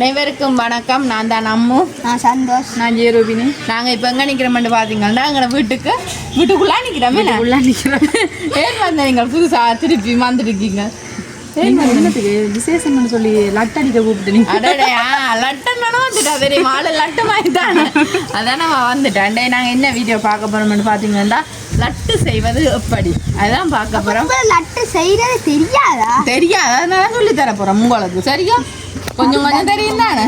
அனைவருக்கும் வணக்கம். நான் தான் அம்மு. நான் சந்தோஷ். நான் ஜெயரூபினி நாங்கள் இப்போ எங்கே நிற்கிறோம்னு பார்த்தீங்கன்னா எங்களை வீட்டுக்கு வீட்டுக்குள்ளே நிற்கிறோமே உள்ள நிக்கிறேன் ஏன் வந்த நீங்கள் புதுசாக திருப்பி வந்துருக்கீங்க? விசேஷம்னு சொல்லி லட்டடிக்க கூப்பிட்டு நீங்க? அடடே ஆ லட்டன் தானே வந்துட்டா தெரியுமா? ஆளு லட்டு மாதிரி தானே அதான் நம்ம வந்துட்டேன். நாங்கள் என்ன வீடியோ பார்க்க போகிறோம்னு பார்த்தீங்கன்னா லட்டு செய்வது எப்படி? அதுதான் பார்க்க போகிறோம் லட்டு செய்யறது தெரியாதா? தெரியாது. அதனால சொல்லி தர போகிறோம் உங்களுக்கு. சரியா? கொஞ்சம் கொஞ்சம் தெரியும் தானே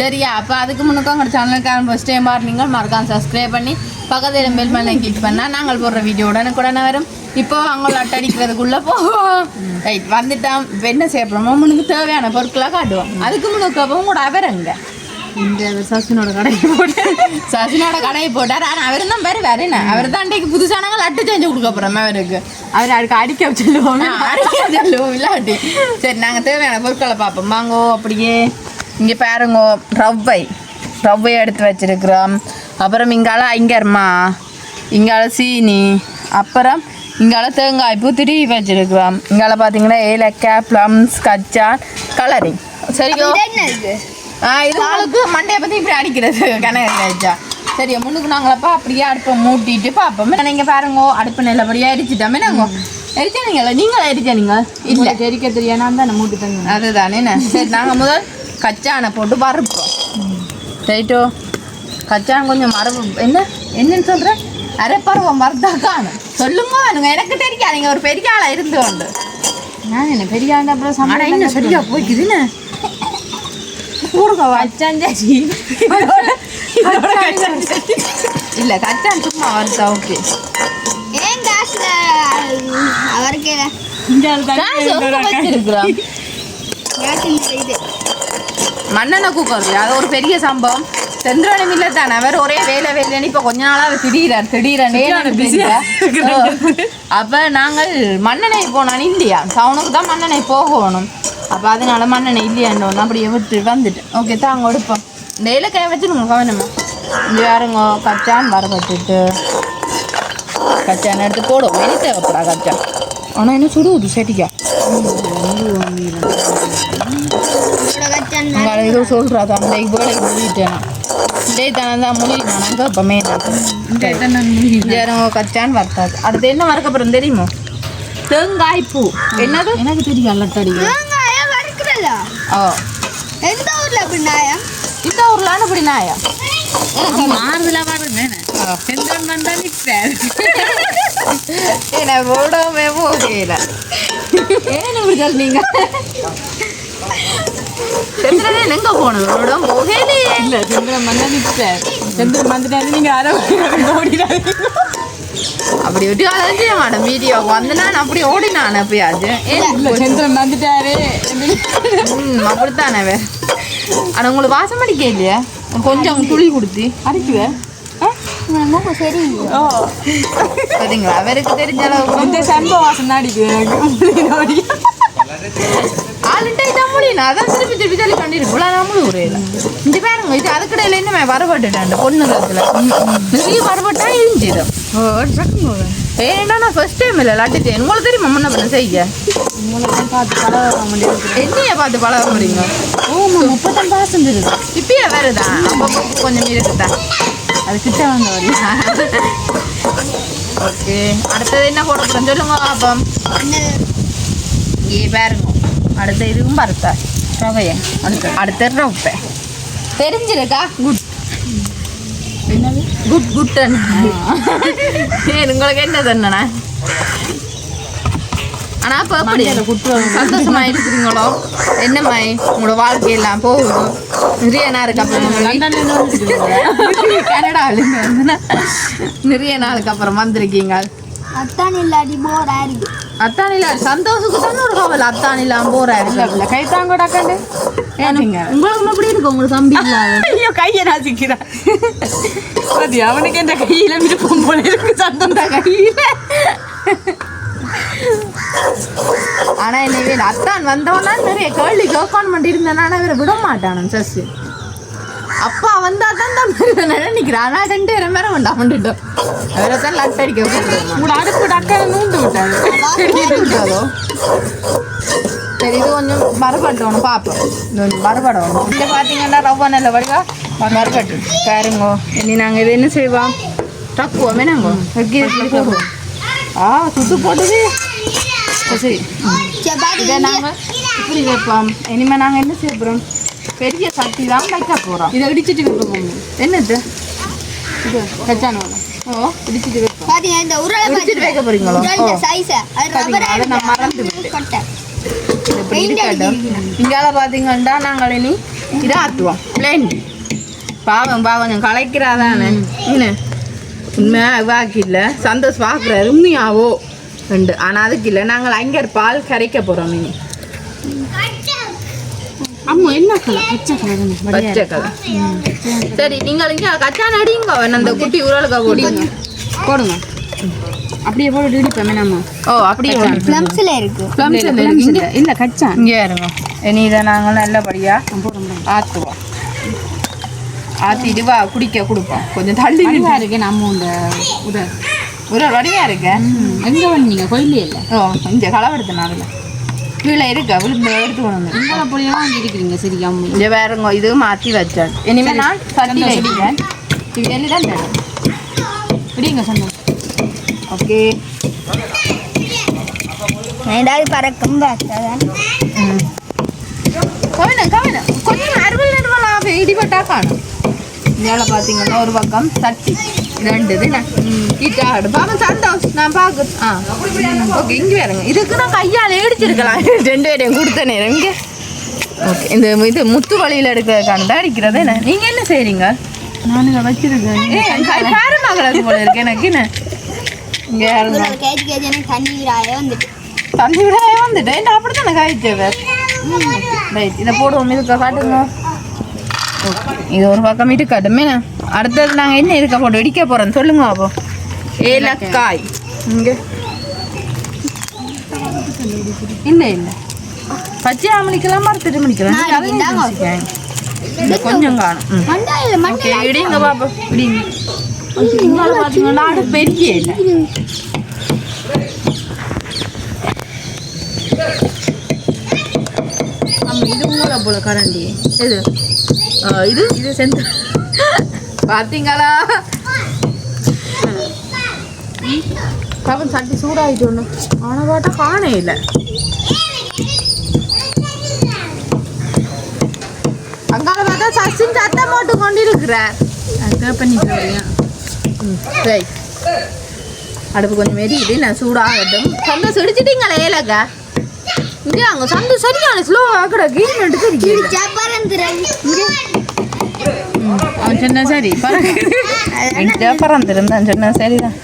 சரியா அப்போ அதுக்கு முன்னுக்கு உங்கள் சேனலுக்கான ஃபஸ்ட் டைம் பாருங்க மறக்காம சப்ஸ்கிரைப் பண்ணி பக்கத்தில் பெல் பண்ணி கிளிக் பண்ணால் நாங்கள் போடுற வீடியோ உடனுக்குடனே வரும். இப்போ அவங்கள அட்டடிக்கிறதுக்குள்ளே போவோம். ரைட் வந்துட்டோம். இப்போ என்ன செய்ய போகிறோமோ முன்னுக்கு தேவையான பொருட்களாக காட்டுவோம். அதுக்கு முன்னுக்கு அப்போ கூட அவருங்க இந்த சசுனோட கடைக்கு போட்டு. சசினோட கடையை போட்டார். ஆனால் அவர் தான் பேர் வேறு என்ன? அவர் தான் அன்றைக்கு புதுசானாங்க லட்டு செஞ்சு கொடுக்க போகிறோம் அவருக்கு. அவர் அதுக்கு அடிக்க சொல்லுவோம் சொல்லுவோம் இல்லாட்டி. சரி நாங்கள் தேவையான பொருட்களை பார்ப்போம். வாங்கோ அப்படியே. இங்கே பாருங்கோ ரவ்வை. ரவ்வை எடுத்து வச்சிருக்கிறோம். அப்புறம் இங்கால ஐங்கர்மா. இங்கால சீனி. அப்புறம் இங்கால தேங்காய் பூ திருவி வச்சிருக்கிறோம். இங்கால பார்த்தீங்கன்னா ஏலக்காய் ப்ளம்ஸ் கச்சான் கலரிங் சரியோ இது என்ன இது ஆ இது உங்களுக்கு மண்டையை பற்றி இப்படி அடிக்கிறது. கனகரி வச்சா சரியா முன்னுக்கு நாங்களப்பா அப்படியே அடுப்பை மூட்டிட்டு பார்ப்போம். நீங்கள் பாருங்க அடுப்பு நல்லபடியாக எரிச்சிட்டோமே. நாங்கள் எரிச்சானீங்களா? நீங்களா எரிச்சானீங்க இல்லை. இல்ல தெரிக்க தெரியானா தான் மூட்டு தங்க அதுதானே சரி நாங்கள் முதல் கச்சானை போட்டு வறுப்போம். ரைட்டோ? கச்சான் கொஞ்சம் மரபு என்ன? என்னன்னு சொல்கிறேன் அரைப்பருவம் வறுத்தாக்கானு. சொல்லுங்க எனக்கு எனக்கு தெரியாதீங்க ஒரு பெரிய ஆளாக இருந்து கொண்டு. நான் என்ன பெரிய ஆண்டு அப்புறம் என்ன சரியா போய்க்குதுன்னு ஊருக வச்சாஞ்சாச்சி இல்லை கச்சான் சும்மா வறுத்தா ஓகே ஏன் காசுல அவருக்கு மண்ணெண்ணெய் குக்கர் அது ஒரு பெரிய சம்பவம் செந்திரனும் இல்லை தானே அவர் ஒரே வேலை வேலைன்னு இப்போ கொஞ்ச நாளாக திடீரார் திடீரனே அப்போ நாங்கள் மண்ணெண்ணெய் போனோம் இந்தியா சவுனுக்கு தான் மண்ணெண்ணெய் போகணும் அப்போ அதனால மண்ணெண்ணெய் இல்லையாண்டோன்னு அப்படியே விட்டு வந்துட்டேன் ஓகே தாங்க எடுப்போம். இந்த இலக்கையை வச்சுருங்க கவனமா. இங்கே யாருங்க கச்சான் வரப்பட்டுட்டு கச்சான் எடுத்து போடும் வெளி தேவைப்படா கச்சான். ஆனால் என்ன சுடுவது கச்சான் அங்கே ஏதோ சொல்கிறா தான் இந்த வேலைக்கு முடிவிட்டேன் இதே தானே தான் முடிவிட்டானாங்க இப்போ மெயின் ஜேரங்க கச்சான் வறுத்தாது அடுத்து என்ன வறுக்க போகிறோம் தெரியுமோ? தேங்காய் பூ. என்னது? எனக்கு தெரியும் லட்டடிக்க ஓ எந்த ஊர்ல அப்படி நாயம் இந்த ஊர்லான இப்படி நாயா மாறுதலா பாருங்க செந்தன் வந்தா நிற்கிறார் என்ன போடவே போகல ஏன் இப்படி சொன்னீங்க செந்திரன் எங்க போனது விடம் போகலையே இல்ல செந்தன் வந்தா நிற்கிறார் செந்தன் வந்துட்டாரு நீங்க அரை ஓடிடாதீங்க அப்படி விட்டு அதான் செய்ய மாட்டேன் வீடியோக்கு வந்து நான் அப்படி ஓடினான் எப்பயாச்சு செந்தன் வந்துட்டாரு. ம் அப்படித்தானே வே ஆனால் உங்களுக்கு வாசம் அடிக்க இல்லையா? கொஞ்சம் துளி கொடுத்து. அடிக்குவேன் மூக்கு சரி ஓ. சரிங்களா அவருக்கு தெரிஞ்ச அளவுக்கு. சம்ப வாசம் தான் அடிக்குது இதான் முடியும் அதான் திருப்பி திருப்பி தள்ளி கண்டிருக்கு இவ்வளோ நம்மளும் ஒரு இந்த பாருங்க இது அதுக்கடையில் இன்னுமே வரப்பட்டுட்டேன் பொண்ணு கருத்துல நிறைய வரப்பட்டா இருந்துடும் ஏன்னா நான் ஃபர்ஸ்ட் டைம் இல்லை லட்டுச்சேன் உங்களுக்கு தெரியுமா முன்ன பண்ண செய்ய? என்னைய பார்த்து பழக முடியுங்க முப்பத்தஞ்சு பாசம் இருக்கு இப்பயே வருதா? கொஞ்சம் இருக்குதா அது கிட்ட வாங்க ஓகே. அடுத்தது என்ன போட போகிறோம் சொல்லுங்க பாப்போம். இங்கே பாருங்க. அடுத்த இதுவும் பருத்தா ரவையை. அடுத்த அடுத்த ரவை தெரிஞ்சிருக்கா? குட் என்னது? குட் குட் உங்களுக்கு என்ன தண்ணனா ஆனா இப்போ எப்படி மண்டையில குத்துவாங்க. சந்தோஷமா இருக்கிறீங்களோ என்ன மாய் உங்களோட வாழ்க்கையெல்லாம் போகுது? நிறைய நாளுக்கு அப்புறம் கனடாவிலேருந்து நிறைய நாளுக்கு அப்புறம் வந்திருக்கீங்க. அத்தான் இல்லாடி போரா இருக்கு அத்தானில சந்தோஷத்துக்கு தானே ஒரு கவலை அத்தானிலாம் போறாரு இல்ல கை தாங்க டாக்காண்டு ஏனுங்க உங்களுக்கு எப்படி இருக்கு? உங்களுக்கு தம்பி ஐயோ கையை நாசிக்கிறான் அது அவனுக்கு எந்த கையில விருப்பம் போல இருக்கு சந்தம் தான் கையில. ஆனா என்ன அத்தான் வந்தவனா நிறைய கேள்வி கேட்கணும் இருந்தேன்னா அவரை விட மாட்டானு சசி. அப்பா வந்தா தான் தான் நினைக்கிறேன் ஆனா ரெண்டு பேரும் மேல வேண்டாம் வந்துட்டோம் அவரை தான் லட் அடிக்க உங்களோட அடுப்பு டக்கான நூண்டு விட்டாரு சரி இது கொஞ்சம் மறுபட்டணும் பார்ப்போம். இது கொஞ்சம் மறுபடணும் இங்கே பார்த்தீங்கன்னா ரவ்வா நல்ல வடிவா? மறுபட்டு பாருங்கோ இனி நாங்கள் இது என்ன செய்வோம்? டக்குவோமே போடுவோம் ஆ சுத்து போட்டது. சரி. இதை நாங்கள் இப்படி வைப்போம். இனிமேல் நாங்கள் என்ன செய்ய போகிறோம் பெரிய சட்டி தான் வைக்க போகிறோம் இதை இடிச்சிட்டு வைக்க போங்க என்னது? இது கச்சானோட ஓ. இடிச்சிட்டு வைப்போம் பாத்தீங்க இந்த உருளை இடிச்சிட்டு வைக்க போறீங்களோ? ஓ. சைஸ் அது ரப்பர் அதை நான் மறந்து விட்டேன். இங்கால பார்த்தீங்கன்னா நாங்கள் இனி இதை ஆற்றுவோம். பிளேன் பாவம் பாவம் கொஞ்சம் கலைக்கிறாதானே. என்ன? உண்மையா இவாக்கு இல்லை. சந்தோஷ் பார்க்குறாரு உண்மையாவோ? ரெண்டு. ஆனால் அதுக்கு இல்லை. நாங்கள் அங்கே பால் கரைக்க போகிறோம் இனி. அம்மா என்ன கலர்? பச்சை கலர். பச்சை கலர். சரி நீங்கள் இங்கே கச்சான் அடிங்க அந்த குட்டி உரலுக்கா போடுங்க. போடுங்க. அப்படியே போட்டு இடிப்பேன் நம்ம ஓ அப்படியே பிளம்ஸ்ல இருக்கு. ப்ளம்ஸ் இல்ல இல்ல கச்சா. இங்கே இருங்க. இனி இதை நாங்கள் நல்லபடியாக ஆற்றுவோம் ஆற்றிட்டு வா குடிக்க கொடுப்போம். கொஞ்சம் தள்ளி இருக்கு நம்ம இந்த உத ஒரு வடிவாக இருக்க. எங்க வந்தீங்க? கோயிலே இல்ல? ஓ இந்த களவெடுத்தனால கீழே இருக்க விழுந்து எடுத்து கொண்டு வந்து. இங்கே போலியெல்லாம் வாங்கி இருக்கிறீங்க சரி அம்மி இங்கே வேறுங்க இது மாற்றி வச்சான். இனிமேல் நான் சட்டி வைக்கிறேன் இது எல்லாம் தரும் இடிங்க சொன்னோம் ஓகே. ஏதாவது பறக்கும் பார்த்தாதான் கவனம் கவனம். கொஞ்சம் அறுபது நிறுவனம் இடிபட்டா காணும். இதால பார்த்தீங்கன்னா ஒரு பக்கம் சட்டி. ரெண்டு இது இட்டாடு பாப்பா சந்தோஷ் நான் பார்க்கு ஆ. ஓகே இங்கே வேறுங்க. இதுக்கு நான் கையால் இடிச்சிருக்கலாம். ரெண்டு பேரையும் கொடுத்த நேரம் இங்கே. ஓகே இந்த இது முத்து வழியில் எடுக்கிறதுக்கான தான் அடிக்கிறது என்ன? நீங்கள் என்ன செய்கிறீங்க நான் இதை வச்சிருக்கேன். ஏ போல இருக்கு. எனக்கு என்ன? இங்கே தண்ணி விடாய வந்துட்டு. என்ன அப்படி தானே காய்ச்சவர் ரைட். இதை போடுவோம். இதுக்கு காட்டுங்க இது ஒரு பக்கம் இருக்கட்டுமே அடுத்தது நாங்கள் என்ன இருக்க போட்டு இடிக்க போகிறோம் சொல்லுங்க அப்போ ஏலக்காய். இங்கே. இல்ல இல்ல. பச்சை ஆமணிக்கெல்லாம் மறுத்துட்டு. இந்த கொஞ்சம் காணும். ஓகே இடிங்க பாப்பா இடிங்க. பார்த்தீங்கன்னா பெரிய இல்லை இது மூளை போல கரண்டி. ஆ, இது? இது செந்த பார்த்தீங்களா பாவம் சட்டி சூடாயிட்டு ஒன்று ஆனால் பாட்டா காணே இல்லை. அங்கால பார்த்தா சசின் சத்தம் போட்டு கொண்டு அதுக்காக பண்ணிட்டு சரி. அடுப்பு கொஞ்சம் எரியுது நான் சூடாகட்டும். சொந்த சுடிச்சிட்டீங்களே ஏலக்கா இங்கே அங்கே சந்தோஷம் சரியான ஸ்லோவாக கிடக்கு என்னட்டு தெரியும் பறந்துடும் அவன் சொன்னா சரி பாருங்க என்கிட்ட பறந்துருந்தான் சொன்னா சரிதான்.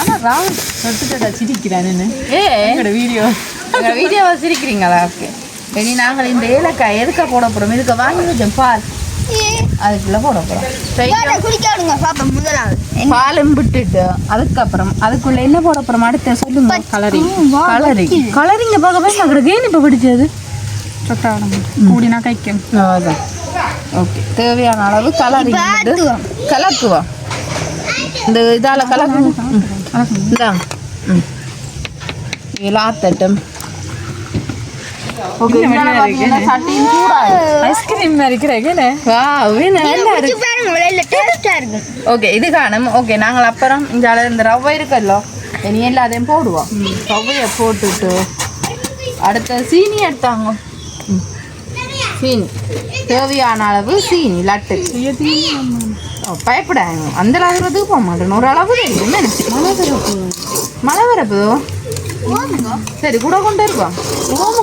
ஆனால் ராவ் தொட்டுட்டா சிரிக்கிறான்னு ஏ. என்னோட வீடியோ எங்கள் வீடியோவை சிரிக்கிறீங்களா? ஓகே. இனி நாங்கள் இந்த ஏலக்காய் எதுக்க போட போகிறோம் இதுக்கு வாங்கி வச்சோம் பால் அதுக்குள்ளே போட போகிறோம் சரி குடிக்க விடுங்க பாப்பா முதலாவது. பாலும் விட்டுட்டு அதுக்கப்புறம் அதுக்குள்ள என்ன போட போறோம்? அடுத்த சொல்லுங்க. கலரிங் கலரிங் கலரிங்க பார்க்கவே எனக்கு ஏன் இப்போ பிடிச்சது? சொட்டாடம் கூடினா கைக்கும். அதான். ஓகே தேவையான அளவு கலரிங். கலக்குவோம் இந்த இதால கலக்குவோம் ம். இந்தாங்க ம். இதில் ஆத்தட்டும். ஓகே. இதனால பார்த்தீங்கன்னா சட்டியும் சூடாகும் ஐஸ்கிரீம் இருக்கிறேன் ஓகே இது காணும். ஓகே நாங்கள் அப்புறம் இந்த அளவு இந்த ரவை இருக்கல்லோ இனி எல்லாத்தையும் போடுவோம். ரவையை போட்டுட்டு அடுத்த சீனி எடுத்தாங்க. சீனி. தேவையான அளவு சீனி லட்டு. பயப்படாங்க அந்த அளவுக்கு போக மாட்டேன். ஒரு அளவு மழை வரப்போ மழை வரப்போ சரி கூட கொண்டு இருக்கோம்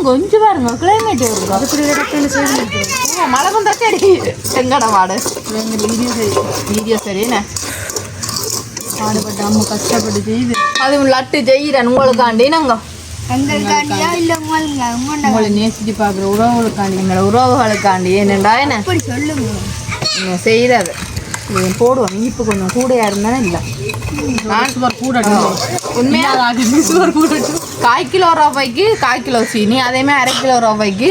கொஞ்சம் பாருங்க கிளைமேட் வருது அதுக்கு ஓ மழை கொண்டா சரி எங்கட வாடு வீடியோ சரி. வீடியோ சரி என்ன? பாடுபட்டு அம்மா கஷ்டப்பட்டு செய்து. அதுவும் லட்டு செய்கிறேன் உங்களுக்காண்டி நாங்கள் உங்களை நேசிச்சு பார்க்குற உறவுகளுக்காண்டி எங்களோட உறவுகளுக்காண்டி என்னண்டா என்ன? அப்படி போடுவோம் இனிப்பு கொஞ்சம் கூடையா இருந்தாலும் இல்லை. கூட உண்மையாக கூட கால் கிலோ ரவைக்கு கால் சீனி. அதேமாதிரி அரை கிலோ ரவைக்கு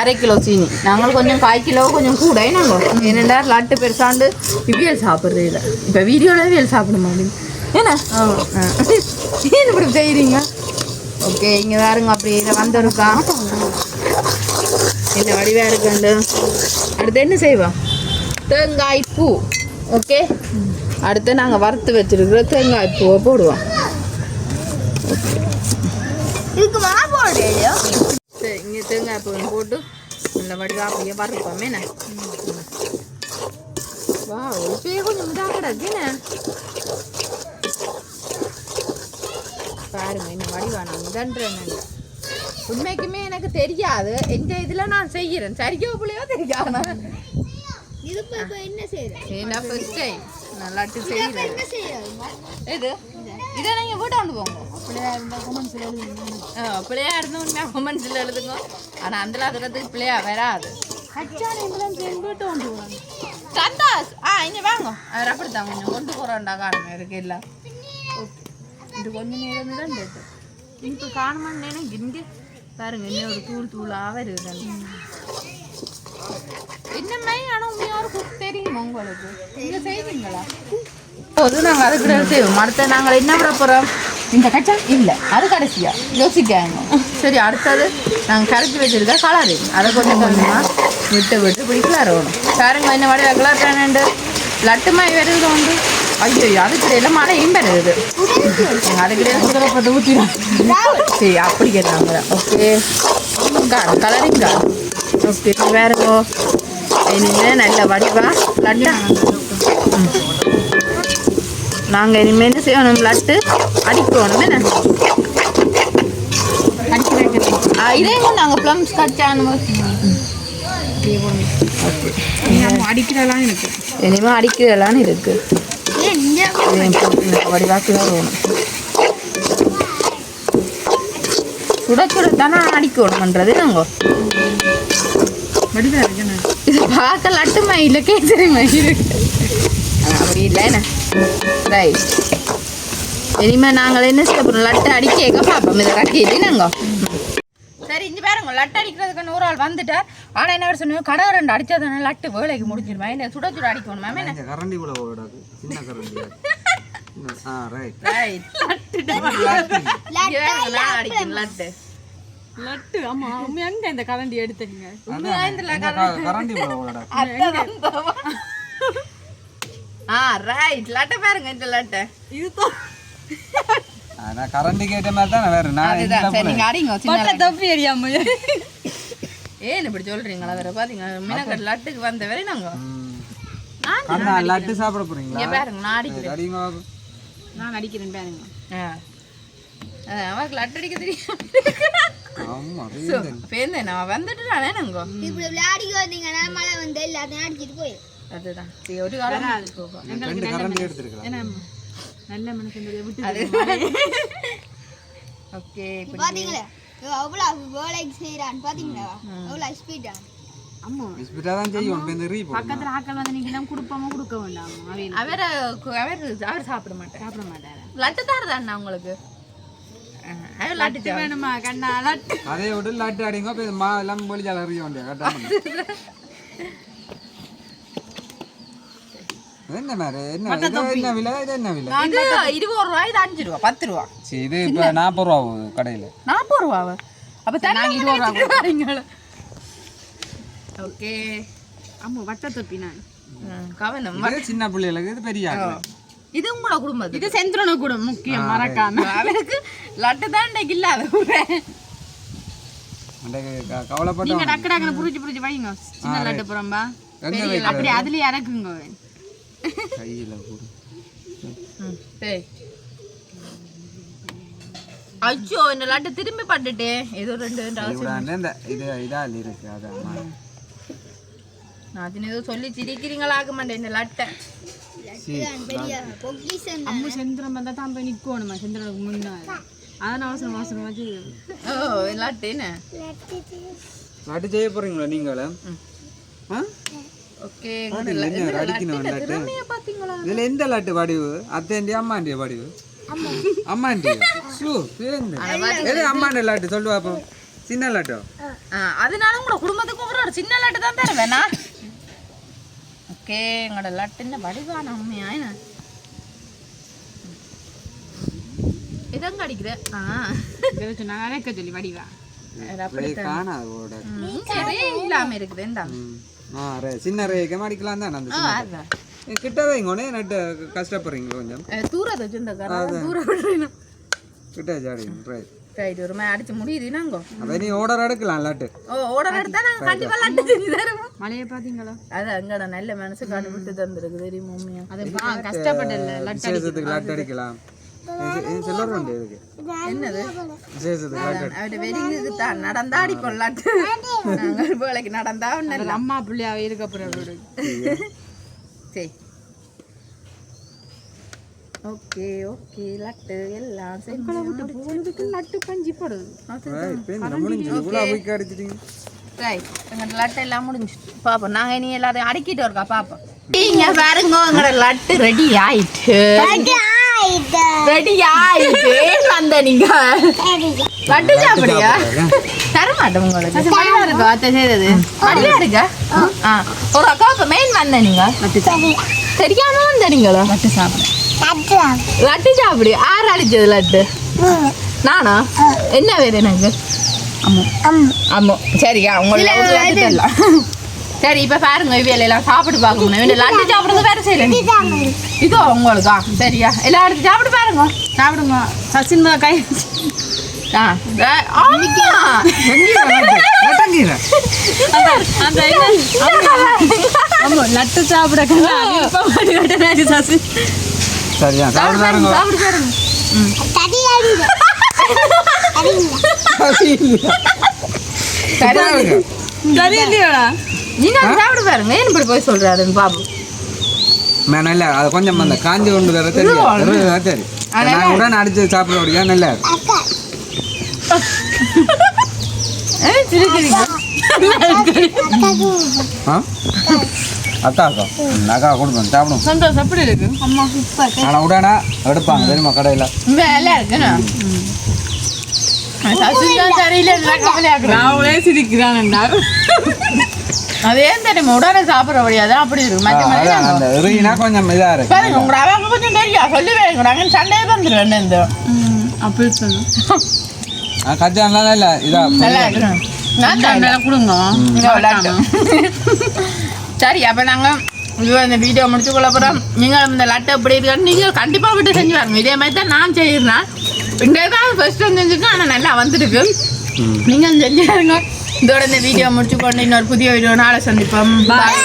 அரை கிலோ சீனி. நாங்கள் கொஞ்சம் கால் கிலோ கொஞ்சம் கூட. நாங்கள் என்னடா லட்டு பெருசாண்டு இவியல் சாப்பிட்றது இல்லை. இப்போ வீடியோவில் இவியல் சாப்பிட மாட்டேங்க என்ன. ஏன் இப்படி செய்கிறீங்க ஓகே இங்க பாருங்க அப்படி இதை வந்திருக்கா. என்ன வடிவா இருக்குண்டு அடுத்து என்ன செய்வோம் தேங்காய் பூ. ஓகே அடுத்து நாங்கள் வறுத்து வச்சிருக்கிற தேங்காய் பூவை போடுவோம். போடுறியோ சரி இங்கே தேங்காய் பூவை போட்டு நல்ல வடிவா அப்படியே வறுப்போம் வா இப்பயே கொஞ்சம் இதாக கிடக்குன்னு பாருங்க என்ன வடிவா நான் இதன்றேன் உண்மைக்குமே எனக்கு தெரியாது. எந்த இதில் நான் செய்கிறேன். சரியோ பிள்ளையோ தெரியாது என்ன ஃபர்ஸ்ட் டைம் நல்லாட்டு செய்கிறேன் என்ன செய்யறது? இது இதை நீங்கள் வீட்டை கொண்டு போங்க. பிள்ளையா இருந்தால் கொமெண்ட்ஸில் எழுதுங்க. ஆ பிள்ளையா உண்மையாக கொமெண்ட்ஸில் எழுதுங்க. ஆனால் அந்த இருக்கிறதுக்கு பிள்ளையா வராது. சந்தாஸ் ஆ இங்கே வாங்க. அவர் அப்படித்தான் கொஞ்சம் கொண்டு போகிறான்டா காரணம் இருக்கு இல்லை. இது கொஞ்ச நேரம் தான் கேட்டு இப்போ காணுமான்னு எனக்கு இங்கே பாருங்க இன்னும் ஒரு தூள் தூளாக வருது. என்னமே ஆனால் உண்மையாக தெரியுமா உங்களுக்கு நீங்கள் செய்வீங்களா? போது நாங்கள் அதுக்கு செய்வோம். அடுத்த நாங்கள் என்ன விட போகிறோம் இந்த கச்சா இல்லை அது கடைசியா யோசிக்காங்க. சரி அடுத்தது நாங்கள் கரைச்சி வச்சிருக்க கலரு. அதை கொஞ்சம் கொஞ்சமாக விட்டு விட்டு இப்படி கிளறணும் பாருங்க என்ன வடையா கிளறானு லட்டு மாதிரி வருது உண்டு. ஐயோ அதுக்கிடையில மழையும் வருது அதுக்கிடையில சுடப்பட்டு ஊற்றிடும் சரி அப்படி கேட்டாங்க ஓகே காடு கலரிங் காடு ஓகே வேறங்கோ இனிமேல் நல்ல வடிவா லட்டா நாங்கள் இனிமேல் என்ன செய்யணும் லட்டு அடிக்கணும் என்ன? ஆ, இதே நாங்கள் ப்ளம்ஸ் கட் அடிக்கிறலாம் இருக்கு இனிமேல் அடிக்கிறலான்னு இருக்கு ஏன் இங்க இதையும் போட்டு இந்த வடிவாக்கி வரணும் சுட சுட தானே அடிக்கணும்ன்றது நாங்கள் வடிவாக இருக்குண்ணே பார்க்க லட்டு மயில கேசரி மயில். அப்படி இல்லை என்ன? ரைட் இனிமே நாங்கள் என்ன செய்ய போகிறோம் லட்டு அடிக்க பார்ப்போம் இதை கட்டிட்டு நாங்கள் சரி இங்கே பாருங்க. லட்டு அடிக்கிறதுக்கு நூறு ஆள் வந்துட்டார். ஆனால் என்ன சொன்னோம் கடை ரெண்டு அடிச்சதானே லட்டு வேலைக்கு முடிஞ்சிருமா? என்ன சுட சுட அடிக்கணும் மேம் என்ன? கரண்டி கூட ஓடாது. சின்ன கரண்டி. ஆ ரைட் ரைட் நான் அடிக்கிறேன் லட்டு. லட்டு ஆமா உண்மை எங்க இந்த கரண்டி எடுத்தீங்க? கரண்டி? கூட ஓடாது ஆ ரைட் லட்டை பாருங்க இந்த லட்டை. இதுதான் நான் கரண்டி கேட்ட மாதிரி தானே வேற நான் இந்த சரி நீங்க அடிங்க சின்ன தப்பி அறியாம ஏன் இப்படி சொல்றீங்களா வேற பாத்தீங்க மீனக்கட் லட்டுக்கு வந்த வரை நாங்க. நான் லட்டு சாப்பிட போறீங்களா? இங்க பாருங்க நான் அடிக்கிறேன். நான் அடிக்கிறேன் பாருங்க. அவருக்கு லட்டு அடிக்க தெரியும் நான் நாங்க இப்படி விளையாடிக்க வந்தீங்கன்னா மழை வந்து எல்லாத்தையும் அடிச்சிட்டு போயிடும் அதுதான். சரி, ஒரு காலம் நல்ல ஓகே பாத்தீங்களா அவ்வளவு வேலைக்கு செய்யறான்னு பாத்தீங்களா? அவ்வளவு ஸ்பீடா பக்கத்துல ஆக்கள் வந்து நீங்க கொடுப்பாம கொடுக்க வேண்டாம்? அவரை அவர் அவர் சாப்பிட மாட்டார். சாப்பிட மாட்டாரா? உங்களுக்கு? லட்டு சாப்பிட வேணுமா? கண்ணா லட்டு. அதே விட்டு லட்டு அடிங்க. இப்போ மா எல்லாம் வேண்டிய கரெக்டாக என்ன மாதிரி என்ன இது என்ன விலை? இது என்ன விலை? இது இருபது ரூபா இது அஞ்சு ரூபா பத்து ரூபா சரி இது இப்போ நாற்பது ரூபா கடையில். நாற்பது ரூபாவா? அப்ப நாங்க இருபது ரூபா ஓகே. அம்மா வட்ட தொப்பி நான். கவனம். இது சின்ன பிள்ளைகளுக்கு இது பெரிய ஆளு. இது உங்களோட குடும்பத்துக்கு இது செந்திரன கூட முக்கியம் மறக்காம. அவருக்கு லட்டு தான் இன்னைக்கு இல்லாத கவலைப்பட்ட நீங்க டக்கு டக்குனு புரிச்சு புரிச்சு வைங்க. சின்ன லட்டு புறம்பா? அப்படி அதுலயே இறக்குங்க கையில அச்சோ இந்த லட்டு திரும்பி பட்டுட்டேன் ஏதோ ரெண்டு ரெண்டு இது இதா இருக்கு அதான். நான் ஏதோ சொல்லி சிரிக்கிறீங்களாக்க மாட்டேன் இந்த லட்டை. அம்மு செந்திரம் வந்தா தான் போய் நிக்கணுமா? செந்திரனுக்கு முன்னாடி. அதான் அவசரம் அவசரம் வச்சு. ஓ லட்டு என்ன? லட்டு செய்ய போறீங்களா நீங்களும் ஆ? ஓகே இதுல எந்த லட்டு வடிவு? அத்தேண்டி அம்மாண்டிய வடிவு? அம்மாண்டி சூ சேர்ந்து எது அம்மாண்டி லட்டு? சொல்லு பாப்போம். சின்ன லட்டோ? ஆ, அதனால உங்களோட குடும்பத்துக்கு ஒரு சின்ன லட்டு தான் தருவேன்? நான் ஓகே எங்களோட லட்டுன்னு வடிவான உண்மையா என்ன? இதங்க அடிக்குது. ஆ. இதை சொன்னாங்க அரைக்க சொல்லி வடிவா. அப்படி காணாது ஓட ம், சரி இல்லாம இருக்குது சின்ன அடிக்கலாம் தான். கிட்ட வைங்கோனே நட்டு கஷ்டப்படுறீங்களோ கொஞ்சம்? தூரத்தை காரணம் தூரம் கிட்ட ரைட் ரைட் ஒரு மாதிரி அடிச்சு முடியுது நாங்க அதை நீ ஆர்டர் எடுக்கலாம் லாட்டு ஓ ஓடர் எடுத்தா நாங்க கண்டிப்பா லட்டு செஞ்சு தருவோம். மழையை பார்த்தீங்களா? அது அங்கட நல்ல மனசு காண்டு விட்டு தந்துருக்கு தெரியுமா உண்மையா? அது கஷ்டப்படல லாட்டு அடிக்கலாம். லாட்டு அடி அவட வெடிங்குது தான் நடந்தா அடிப்போம் லட்டு நாங்கள் வேலைக்கு நடந்தா அம்மா பிள்ளையா இருக்க போறவரோட சரி. ஓகே ஓகே லட்டு எல்லாம் செஞ்சு லட்டு பஞ்சு ரைட் எங்கள்ட்ட லட்டு எல்லாம் முடிஞ்சிட்டு. பாப்போம் நாங்க இனி எல்லாத்தையும் அடிக்கிட்டு இருக்கா பாப்போம். நீங்க பாருங்க எங்களோட லட்டு ரெடி ஆயிட்டு. ரெடி ஆயிட்டு. வந்த நீங்க லட்டு சாப்பிடுங்க தர மாட்டோம் உங்களுக்கு. வடிவா இருக்கா அத்தை செய்தது? வடிவா இருக்கா ஆ. ஒரு அக்கா இப்ப மெயின் வந்த நீங்க தெரியாம வந்த நீங்களா லட்டு சாப்பிடு. லட்டு சாப்பிடு. ஆறு அடிச்சது லட்டு? நானா? என்ன வேறு எனக்கு? ஆமா சரியா உங்களுக்கு லட்டு சரி இப்ப பாருங்க இவியல் எல்லாம் சாப்பிட்டு பார்க்கணும் இவன் லட்டு சாப்பிடுறது வேற செய்யல இதோ உங்களுக்கா? சரியா எல்லாம் எடுத்து சாப்பிட்டு பாருங்க. சாப்பிடுங்க. சச்சின் மேல கை. ஆ, ஆ, ஆமா. லட்டு சாப்பிட சச்சின் சரியா சாப்பிட்டு சாப்பிட்டு பாருங்க சாப்பிட்டு பாருங்க சரி தெரியலையோடா நீங்க அதை சாப்பிட்டு பாருங்க ஏன் இப்படி போய் சொல்றாருன்னு பாபு. நான் நல்லா அது கொஞ்சம் அந்த காஞ்சி கொண்டு வர தெரியும். சரி நான் உடனே அடிச்சு சாப்பிட முடியா நல்லா சிரிக்கிறீங்க. ஆ அக்கா அக்கா ம், அக்கா கொடுப்பேன் சாப்பிடும் சந்தோஷம் எப்படி இருக்கு? அம்மா ஆனால் உடனே எடுப்பாங்க தெரியுமா கடையில்? வேலை இருக்குண்ணா? சிரிக்கிறான்டா. அது ஏன் தெரியுமா உடனே சாப்பிட முடியாது அப்படி இருக்கு. கொஞ்சம் இதாக இருக்கு. பாருங்க உங்களோட அவங்க கொஞ்சம் தெரியும் சொல்லி வைங்க நாங்கள் சண்டையே வந்துடுவேன் இந்த அப்படி சொல்லு. ஆ, கச்சான்லாம் இல்லை இதா நல்லா இருக்கணும் நான் நல்லா கொடுங்க. சரி அப்போ நாங்கள் இது இந்த வீடியோ முடிச்சு கொள்ள போகிறோம் நீங்கள் இந்த லட்டை எப்படி இருக்கான்னு நீங்கள் கண்டிப்பாக விட்டு செஞ்சு பாருங்க. இதே மாதிரி தான் நான் செய்கிறேன் இந்த தான் ஃபர்ஸ்ட் டைம் செஞ்சுருக்கேன் ஆனால் நல்லா வந்துருக்கு. நீங்கள் செஞ்சு பாருங்க. இதோட இந்த வீடியோ முடிச்சு கொண்டு இன்னொரு புதிய வீடியோ நாளை சந்திப்போம். பாய்